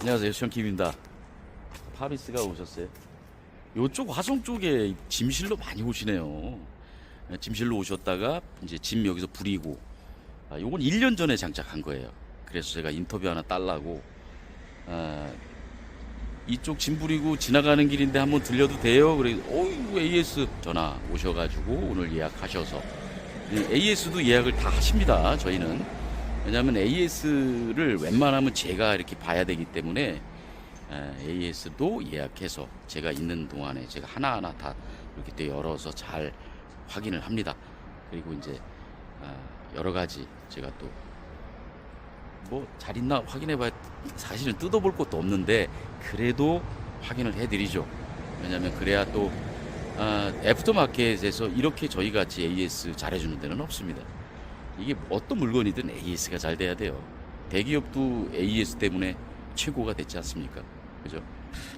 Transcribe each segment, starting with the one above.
안녕하세요. 시원킴입니다. 파비스가 오셨어요. 요쪽 화성 쪽에 짐실로 많이 오시네요. 네, 짐실로 오셨다가 이제 짐 여기서 부리고 아, 요건 1년 전에 장착한 거예요. 그래서 제가 인터뷰 하나 딸라고 아, 이쪽 짐 부리고 지나가는 길인데 한번 들려도 돼요? 그래, 어유 AS 전화 오셔가지고 오늘 예약하셔서 AS도 예약을 다 하십니다. 저희는 왜냐하면 AS를 웬만하면 제가 이렇게 봐야 되기 때문에 AS도 예약해서 제가 있는 동안에 제가 하나하나 다 이렇게 또 열어서 잘 확인을 합니다. 그리고 이제 아, 여러 가지 제가 또 뭐 잘 있나 확인해봐야 사실은 뜯어볼 것도 없는데 그래도 확인을 해드리죠. 왜냐하면 그래야 또 아, 애프터마켓에서 이렇게 저희 같이 AS 잘해주는 데는 없습니다. 이게 어떤 물건이든 AS가 잘 돼야 돼요. 대기업도 AS 때문에 최고가 됐지 않습니까? 그죠?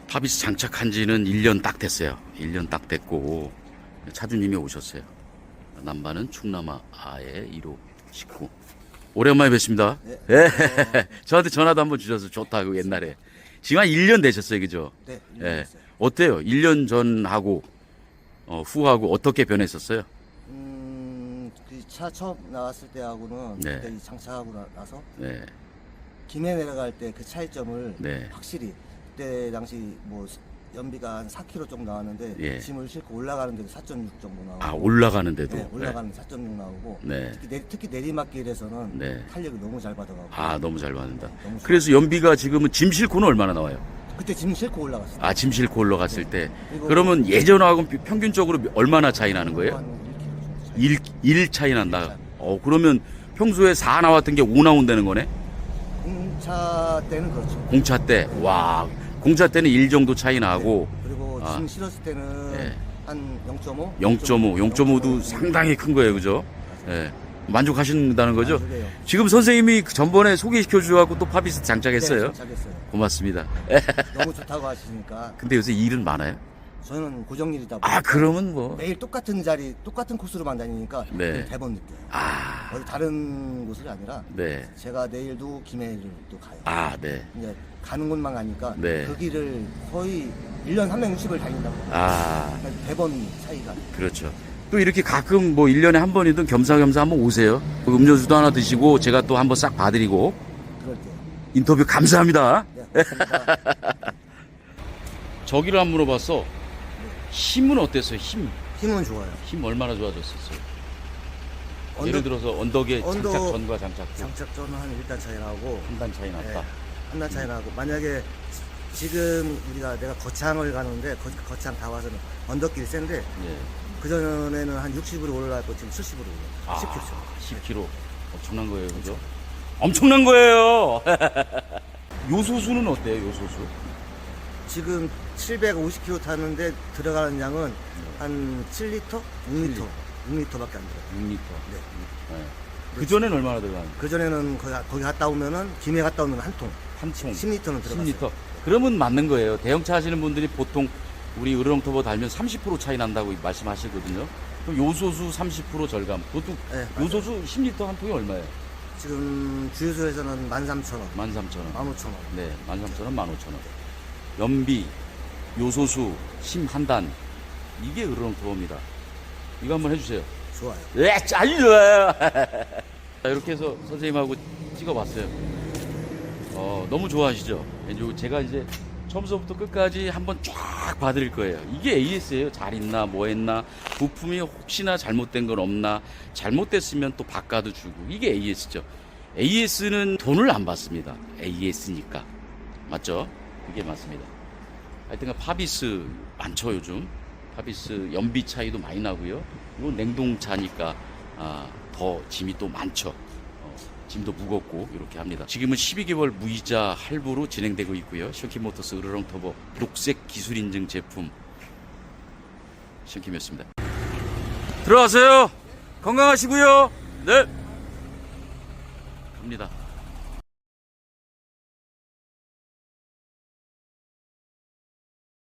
파비스 장착한 지는 1년 딱 됐어요. 1년 딱 됐고 차주님이 오셨어요. 남반은 충남아의 1호 식구. 오랜만에 뵙습니다. 예. 저한테 전화도 한번 주셔서 좋다고 옛날에. 지금 한 1년 되셨어요. 그죠? 네, 예. 어때요? 1년 전하고 어, 후하고 어떻게 변했었어요? 차 처음 나왔을 때하고는 네. 그때 이 장착하고 나- 나서 네. 김해 내려갈 때 그 차이점을 네. 확실히 그때 당시 뭐 연비가 한 4km 정도 나왔는데 예. 짐을 싣고 올라가는 데도 4.6 정도 나오고 아, 올라가는데도. 네, 올라가는 4.6 나오고 네. 특히, 내, 특히 내리막길에서는 네. 탄력이 너무 잘 받아가고 아, 너무 잘 받는다. 너무 좋아. 그래서 연비가 지금은 짐 싣고는 얼마나 나와요? 그때 짐 싣고 올라갔어요. 아, 짐 싣고 올라갔을 때. 그리고- 그러면 예전하고 평균적으로 얼마나 차이 나는 거예요? 한 1km 정도 차이. 1, 일 차이 난다. 어, 그러면 평소에 4 나왔던 게 5 나온다는 거네? 공차 때는 그렇죠. 공차 때. 와, 공차 때는 1 정도 차이 나고, 그리고 아. 짐 실었을 때는 예. 한 0.5? 0.5, 0.5도 상당히 큰 거예요. 그죠? 예. 만족하신다는 거죠? 만족해요. 지금 선생님이 그 전번에 소개시켜 주셔갖고 또 파비스 장착했어요. 네, 장착했어요. 고맙습니다. 너무 좋다고 하시니까 근데 요새 일은 많아요? 저는 고정일이다 보니까 아, 그러면 뭐. 매일 똑같은 자리 똑같은 코스로만 다니니까 네. 대본 느껴요. 아, 어디 다른 곳이 아니라 네. 제가 내일도 김해를 또 가요. 아, 네. 이제 가는 곳만 가니까 네. 그 길을 거의 1년 360을 다닌다고. 아, 그러니까 대본 차이가. 그렇죠. 또 이렇게 가끔 뭐 1년에 한 번이든 겸사겸사 한번 오세요. 그 음료수도 하나 드시고 제가 또 한번 싹 봐드리고 그럴 때. 인터뷰 감사합니다. 네, 고맙습니다. 저기를 안 물어봤어. 힘은 어땠어요? 힘. 힘은 좋아요. 힘 얼마나 좋아졌었어요? 언덕- 예를 들어서 언덕의 언덕- 장착 전과 장착 후 장착 전은 한 1단 차이 나고 한 단 차이 났다. 한단 차이 나고 만약에 지금 우리가 내가 거창을 가는데 거, 거창 다 와서는 언덕길 센데 예. 그 전에는 한 60으로 올라갔고 지금 70으로 올라. 아, 10km. 10km. 엄청난 거예요, 그죠? 엄청난 거예요. 요소수는 어때요, 요소수? 지금 750km 타는데 들어가는 양은 한 7리터, 6리터, 6리터 밖에 안 들어요. 6리터. 네. 그 전엔 얼마나 들어가는? 그 전에는 거기, 거기 갔다 오면은 김해 갔다 오면 한 통, 한 통. 10리터는 들어갔어요. 10리터. 그러면 맞는 거예요. 대형차 하시는 분들이 보통 우리 으르렁 터보 달면 30% 차이 난다고 말씀하시거든요. 그럼 요소수 30% 절감. 보통 네, 맞아요. 요소수 10리터 한 통이 얼마예요? 지금 주유소에서는 13,000원, 13,000원. 15,000원. 네, 13,000원, 15,000원. 연비, 요소수, 심한 단. 이게 으르렁터보입니다. 이거 한번 해주세요. 좋아요. 예, 잘 좋아요. 자, 이렇게 해서 선생님하고 찍어봤어요. 어, 너무 좋아하시죠? 요 제가 이제 처음부터 끝까지 한번 쫙 봐드릴 거예요. 이게 AS예요. 잘 있나, 뭐 했나, 부품이 혹시나 잘못된 건 없나, 잘못됐으면 또 바꿔도 주고. 이게 AS죠. AS는 돈을 안 받습니다. AS니까. 맞죠? 그게 맞습니다. 하여튼 파비스 많죠, 요즘. 파비스 연비 차이도 많이 나고요. 이건 냉동차니까 아, 더 짐이 또 많죠. 어, 짐도 무겁고 이렇게 합니다. 지금은 12개월 무이자 할부로 진행되고 있고요. 셔키모터스 으르렁 터보 녹색 기술 인증 제품 셔키였습니다. 들어가세요. 건강하시고요. 네. 갑니다.